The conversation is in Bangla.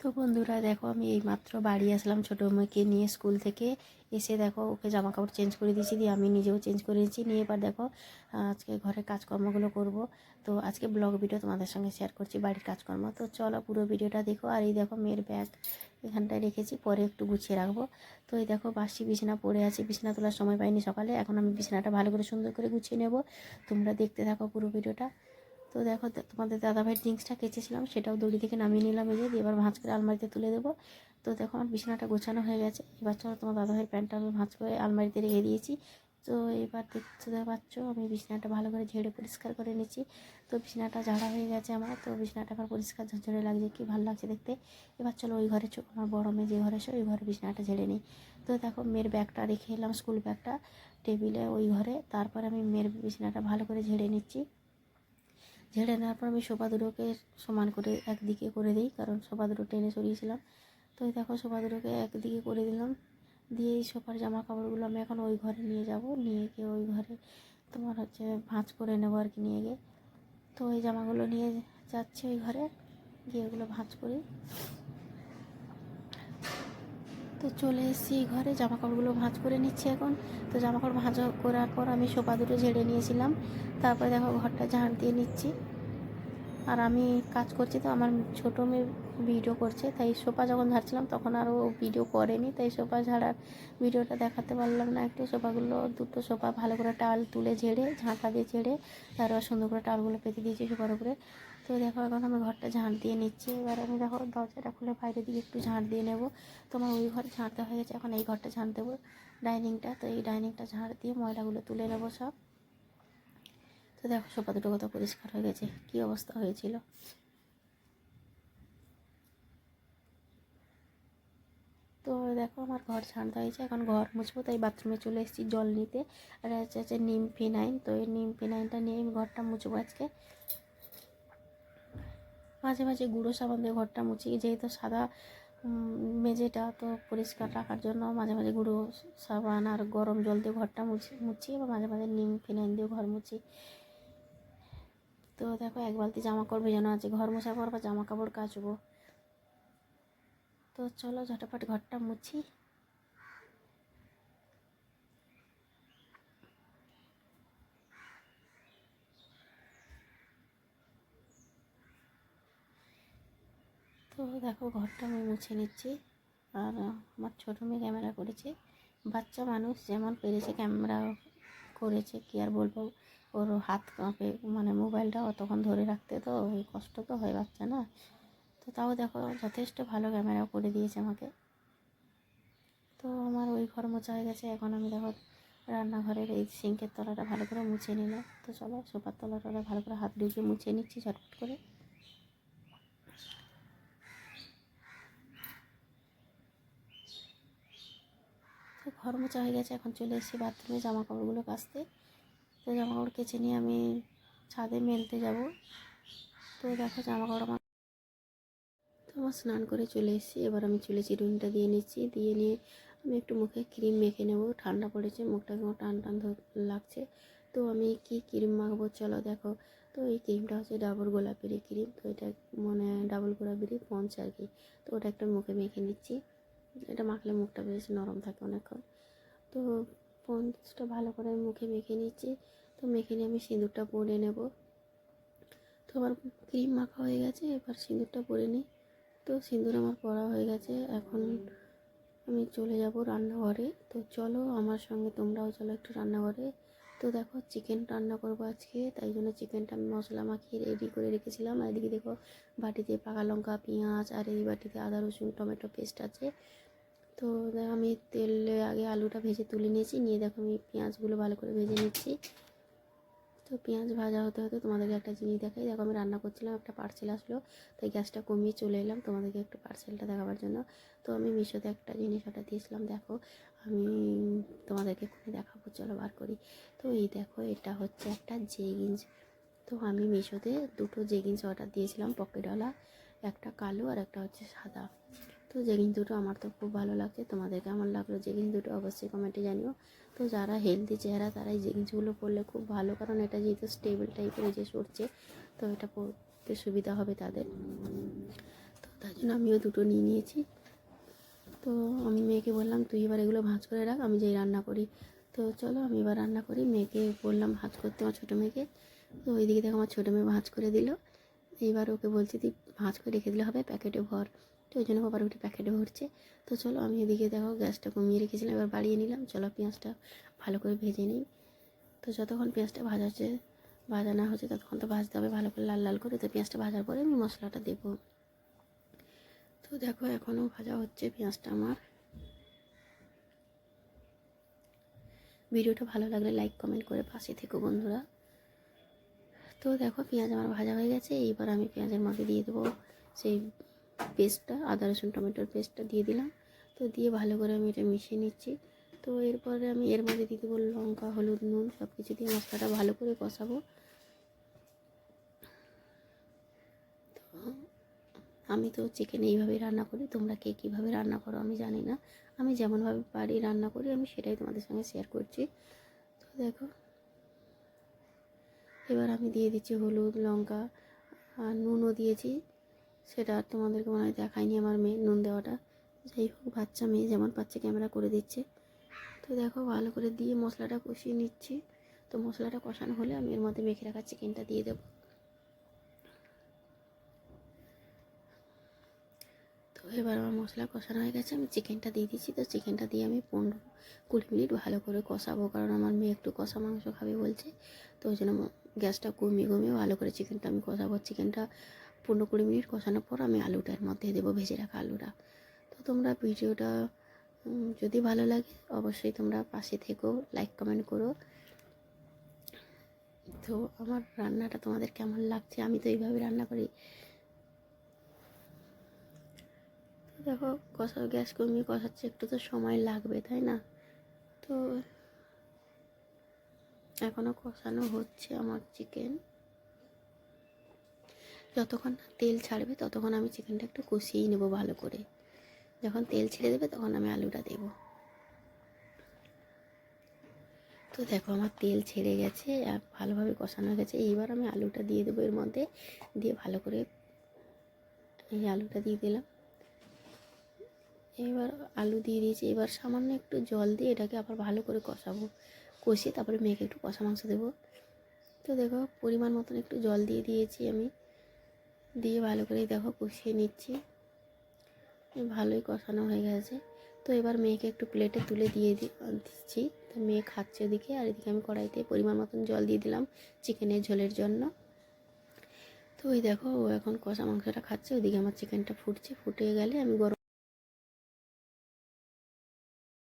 তো বন্ধুরা দেখো, আমি এই মাত্র বাড়ি আসলাম ছোটো মেয়েকে নিয়ে স্কুল থেকে। এসে দেখো, ওকে জামা কাপড় চেঞ্জ করে দিয়েছি, দিয়ে আমি নিজেও চেঞ্জ করে দিয়েছি নিয়ে এবার দেখো, আজকে ঘরের কাজকর্মগুলো করব। তো আজকে ব্লগ ভিডিও তোমাদের সঙ্গে শেয়ার করছি বাড়ির কাজকর্ম। তো চলো পুরো ভিডিওটা দেখো, আর এই দেখো মেয়ের ব্যাগ এখানটায় রেখেছি, পরে একটু গুছিয়ে রাখব। তো এই দেখো, বাসি বিছানা পড়ে আছে, বিছানা তোলার সময় পাইনি সকালে। এখন আমি বিছানাটা ভালো করে সুন্দর করে গুছিয়ে নেব। তোমরা দেখতে থাকো পুরো ভিডিওটা তো দেখো তোমাদের দাদাভাইয়ের জিন্সটা কেচেছিলাম, সেটাও দড়ি থেকে নামিয়ে নিলাম এই যে এবার ভাঁজ করে আলমারিতে তুলে দেবো। তো দেখো, আমার বিছানাটা গোছানো হয়ে গেছে। এবার চলো, তোমার দাদাভাইয়ের প্যান্টটা আমি ভাঁজ করে আলমারিতে রেখে দিয়েছি। তো এবার দেখতে পাচ্ছ, আমি বিছানাটা ভালো করে ঝেড়ে পরিষ্কার করে নিচ্ছি। তো বিছানাটা ঝাড়া হয়ে গেছে আমার, তো বিছানাটা আমার পরিষ্কার ঝরঝরে লাগছে, কি ভালো লাগছে দেখতে। এবার চলো, ওই ঘরে আমার বড় মেয়ে যে ঘরে এসে ওই ঘরে বিছানাটা ঝেড়ে নিই। তো দেখো, মেয়ের ব্যাগটা রেখে এলাম, স্কুল ব্যাগটা, টেবিলে, ওই ঘরে। তারপর আমি মেয়ের বিছানাটা ভালো করে ঝেড়ে নিচ্ছি। ঝেড়ে নেওয়ার পর আমি সোফা দুটোকে সমান করে একদিকে করে দিই, কারণ সোফা দুটো টেনে সরিয়েছিলাম। তো দেখো সোফা দুটোকে একদিকে করে দিলাম। দিয়ে এই সোফার জামা কাপড়গুলো আমি এখন ওই ঘরে নিয়ে যাব। নিয়ে গিয়ে ওই ঘরে তোমার হচ্ছে ভাঁজ করে নেব আর কি নিয়ে গিয়ে। তো ওই জামাগুলো নিয়ে যাচ্ছে ওই ঘরে। গিয়ে ওগুলো ভাঁজ করি। তো চলে এসেছি ঘরে জামা কাপড়গুলো ভাঁজ করে নিচ্ছি এখন। তো জামা কাপড় ভাঁজ করার পর আমি সোফা দুটো ঝেড়ে নিয়েছিলাম। তারপরে দেখো ঘরটা ঝাড় দিয়ে নিচ্ছি। আর আমি কাজ করছি তো, আমার ছোটো মেয়ে ভিডিও করছে। তাই সোফা যখন ঝাড়ছিলাম তখন আর ও ভিডিও করেনি। তাই সোফা ঝাড়ার ভিডিওটা দেখাতে পারলাম না একটু। সোফাগুলো, দুটো সোফা ভালো করে টাল তুলে ঝেড়ে, ঝাঁটা দিয়ে ঝেড়ে, তারপর সুন্দর করে টালগুলো পেতে দিয়েছি সোফার উপরে। তো দেখো এখন আমি ঘরটা ঝাঁট দিয়ে নিচ্ছি। এবার আমি দেখো দরজাটা খুলে বাইরে দিকে একটু ঝাঁট দিয়ে নেব। তোমার ওই ঘরে ঝাঁটতে হয়ে গেছে, এখন এই ঘরটা ঝাঁট দেবো, ডাইনিংটা। তো এই ডাইনিংটা ঝাঁট দিয়ে ময়লাগুলো তুলে নেব সব। তো দেখো সোফা দুটো কত পরিষ্কার হয়ে গেছে, কী অবস্থা হয়েছিল। তো দেখো আমার ঘর ছাড়তে হয়েছে, এখন ঘর মুছবো, তাই বাথরুমে চলে এসেছি জল নিতে। আর হচ্ছে হচ্ছে নিম ফিনাইন তো এই নিম ফিনাইনটা নিয়ে আমি ঘরটা মুছবো আজকে। মাঝে মাঝে গুঁড়ো সাবান দিয়ে ঘরটা মুছি যেহেতু সাদা মেঝেটা তো পরিষ্কার রাখার জন্য মাঝে মাঝে গুঁড়ো সাবান আর গরম জল দিয়ে ঘরটা মুছি মুছি এবং মাঝে মাঝে নিম ফিনাইন দিয়ে ঘর মুছি। তো দেখো, এক বালতি জামা কাপড় ভেজানো আছে, ঘর মোছার পর আবার জামা কাপড় কাচবো। তো চলো, ঝটাপট ঘরটা মুছি তো দেখো, ঘরটা আমি মুছে নিচ্ছি। আর আমার ছোটো মেয়ে ক্যামেরা করেছে। বাচ্চা মানুষ যেমন পেরেছে ক্যামেরা করেছে, কি আর বলব? ওর হাত কাঁপে মানে মোবাইলটা অতক্ষণ ধরে রাখতে তো ওই কষ্ট তো হয় বাচ্চা, না? তো তাও দেখো, যথেষ্ট ভালো ক্যামেরা করে দিয়েছে আমাকে। তো আমার ওই ঘর মোছা হয়ে গেছে। এখন আমি দেখো, রান্নাঘরের এই সিঙ্কের তলাটা ভালো করে মুছে নিলাম। তো চলো, সোফার তলাটা ভালো করে হাত ঢুকিয়ে মুছে নিচ্ছি ঝটপট করে তো ঘর মোছা হয়ে গেছে, এখন চলে এসেছি বাথরুমে জামা কাপড়গুলো কাচতে। তো জামা কাপড় কেচে নিয়ে আমি ছাদে মেলতে যাব। তো দেখো জামা কাপড় আমার তো আমার স্নান করে চলে এসেছি। এবার আমি চুলে চিরুনিটা দিয়ে নিচ্ছি। দিয়ে নিয়ে আমি একটু মুখে ক্রিম মেখে নেব। ঠান্ডা পড়েছে মুখটা কেমন টান টান লাগছে। তো আমি কি ক্রিম মাখবো চলো দেখো। তো এই ক্রিমটা হচ্ছে ডাবল গোলাপেরই ক্রিম। তো এটা মানে ডাবল গোলাপেরই পঞ্চ আর কি। তো ওটা একটা মুখে মেখে নিচ্ছি। এটা মাখলে মুখটা বেশ নরম থাকে অনেকক্ষণ। তো পঞ্চটা ভালো করে আমি মুখে মেখে নিচ্ছি। তো মেখে নিয়ে আমি সিঁদুরটা পরে নেব। তো আমার ক্রিম মাখা হয়ে গেছে, এবার সিঁদুরটা পরে নিই। তো সিঁদুর আমার পরা হয়ে গেছে, এখন আমি চলে যাব রান্নাঘরে। তো চলো আমার সঙ্গে তোমরাও চলো একটু রান্নাঘরে। তো দেখো চিকেন রান্না করব আজকে, তাই জন্য চিকেনটা আমি মশলা মাখিয়ে রেডি করে রেখেছিলাম। আর এদিকে দেখো বাটিতে পাকা লঙ্কা, পেঁয়াজ, আর এই বাটিতে আদা, রসুন, টমেটো পেস্ট আছে। তো আমি তেলে আগে আলুটা ভেজে তুলে নিয়েছি। নিয়ে দেখো আমি পেঁয়াজগুলো ভালো করে ভেজে নিচ্ছি। তো পেঁয়াজ ভাজা হতে হতে তোমাদেরকে একটা জিনিস দেখাই। দেখো আমি রান্না করছিলাম, একটা পার্সেল আসলো, তাই গ্যাসটা কমিয়ে চলে এলাম তোমাদেরকে একটু পার্সেলটা দেখাবার জন্য। তো আমি মিশোতে একটা জিনিস অর্ডার দিয়েছিলাম, দেখো আমি তোমাদেরকে এক্ষুনি দেখাবো, চলো বার করি। তো এই দেখো এটা হচ্ছে একটা জেগিন্স তো আমি মিশোতে দুটো জেগিন্স অর্ডার দিয়েছিলাম পকেটওয়ালা একটা কালো আর একটা হচ্ছে সাদা। তো জেগিন্স দুটো আমার তো খুব ভালো লাগছে তোমাদের কেমন লাগল জেগিন্স দুটো অবশ্যই কমেন্টে জানিও। তো যারা হেলদি চেহারা তারা এই জিন্সগুলো পরলে খুব ভালো, কারণ এটা যেহেতু স্টেবল টাইপের যে সরছে, তো এটা পরতে সুবিধা হবে তাদের। তো তার জন্য আমিও দুটো নিয়ে নিয়েছি। তো আমি মেয়েকে বললাম, তুই এবার এগুলো ভাঁজ করে রাখ, আমি যেই রান্না করি। তো চলো আমি এবার রান্না করি। মেয়েকে বললাম, ভাঁজ করতে আমার ছোটো মেয়েকে। তো ওইদিকে দেখো আমার ছোটো মেয়ে ভাঁজ করে দিল। এইবার ওকে বলছি, তুই ভাঁজ করে রেখে দিলে হবে, প্যাকেটে ভর। তো ওই জন্য আবার ওটি প্যাকেটে ভরছে। তো চলো আমি এদিকে দেখো, গ্যাসটা কমিয়ে রেখেছিলাম, এবার বাড়িয়ে নিলাম। চলো পেঁয়াজটা ভালো করে ভেজে নিই। তো যতক্ষণ পেঁয়াজটা ভাজা হচ্ছে, ভাজা না হচ্ছে ততক্ষণ তো ভাজতে হবে ভালো করে লাল লাল করে। তো পেঁয়াজটা ভাজার পরে আমি মশলাটা দেবো। তো দেখো, এখনও ভাজা হচ্ছে পেঁয়াজটা আমার। ভিডিওটা ভালো লাগলে লাইক, কমেন্ট করে পাশে থেকো বন্ধুরা। তো দেখো, পেঁয়াজ আমার ভাজা হয়ে গেছে। এইবার আমি পেঁয়াজের মধ্যে দিয়ে দেবো সেই পেস্টটা, আদা, রসুন, টমেটোর পেস্টটা দিয়ে দিলাম। তো দিয়ে ভালো করে আমি এটা মিশিয়ে নিচ্ছি। তো এরপরে আমি এর মধ্যে দিয়ে দেবো লঙ্কা, হলুদ, নুন সব কিছু দিয়ে মশলাটা ভালো করে কষাবো। তো আমি তো চিকেন এইভাবেই রান্না করি, তোমরা কে কীভাবে রান্না করো আমি জানি না। আমি যেমনভাবে পারি রান্না করি, আমি সেটাই তোমাদের সঙ্গে শেয়ার করছি। তো দেখো, এবার আমি দিয়ে দিচ্ছি হলুদ, লঙ্কা, আর নুনও দিয়েছি। সেটা আর তোমাদেরকে মনে হয় দেখায়নি আমার মেয়ে নুন দেওয়াটা। যাই হোক, বাচ্চা মেয়ে যেমন পাচ্ছে ক্যামেরা করে দিচ্ছে। তো দেখো, ভালো করে দিয়ে মশলাটা কষিয়ে নিচ্ছি। তো মশলাটা কষানো হলে আমি এর মধ্যে মেখে রাখা চিকেনটা দিয়ে দেবো। তো এবার আমার মশলা কষানো হয়ে গেছে। আমি চিকেনটা দিয়ে দিচ্ছি। তো চিকেনটা দিয়ে আমি পনেরো কুড়ি মিনিট ভালো করে কষাবো। কারণ আমার মেয়ে একটু কষা মাংস খাবে বলছে। তো ওই জন্য গ্যাসটা কমিয়ে কমিয়ে ভালো করে চিকেনটা আমি কষাবো। চিকেনটা পনেরো কুড়ি মিনিট কষানোর পর আমি আলুটার মধ্যে দেবো, ভেজে রাখা আলুটা। তো তোমরা ভিডিওটা যদি ভালো লাগে অবশ্যই তোমরা পাশে থেকো লাইক কমেন্ট করো। তো আমার রান্নাটা তোমাদের কেমন লাগছে? আমি তো এইভাবে রান্না করি। দেখো, কষা, গ্যাস কমিয়ে কষাচ্ছে, একটু তো সময় লাগবে, তাই না? তো এখনও কষানো হচ্ছে আমার চিকেন যতক্ষণ না তেল ছাড়বে ততক্ষণ আমি চিকেনটা একটু কষিয়েই নেব ভালো করে। যখন তেল ছেড়ে দেবে তখন আমি আলুটা দেব। তো দেখো আমার তেল ছেড়ে গেছে আর ভালোভাবে কষানো গেছে। এইবার আমি আলুটা দিয়ে দেবো এর মধ্যে। দিয়ে ভালো করে এই আলুটা দিয়ে দিলাম। এবার আলু দিয়ে দিয়েছি। এবার সামান্য একটু জল দিয়ে এটাকে আবার ভালো করে কষাবো। কষিয়ে তারপরে মেয়েকে একটু কষা মাংস দেবো। তো দেখো পরিমাণ মতন একটু জল দিয়ে দিয়েছি আমি। দিয়ে ভালো করে দেখো কষিয়ে নিচ্ছি। ভালোই কষানো হয়ে গেছে। তো এবার মেয়েকে একটু প্লেটে তুলে দিয়ে দিচ্ছি। তো মেয়ে খাচ্ছে ওদিকে আর এদিকে আমি কড়াইতে পরিমাণ মতন জল দিয়ে দিলাম চিকেনের ঝোলের জন্য। তো ওই দেখো ও এখন কষা মাংসটা খাচ্ছে ওদিকে আমার চিকেনটা ফুটছে, ফুটে গেলে আমি গরম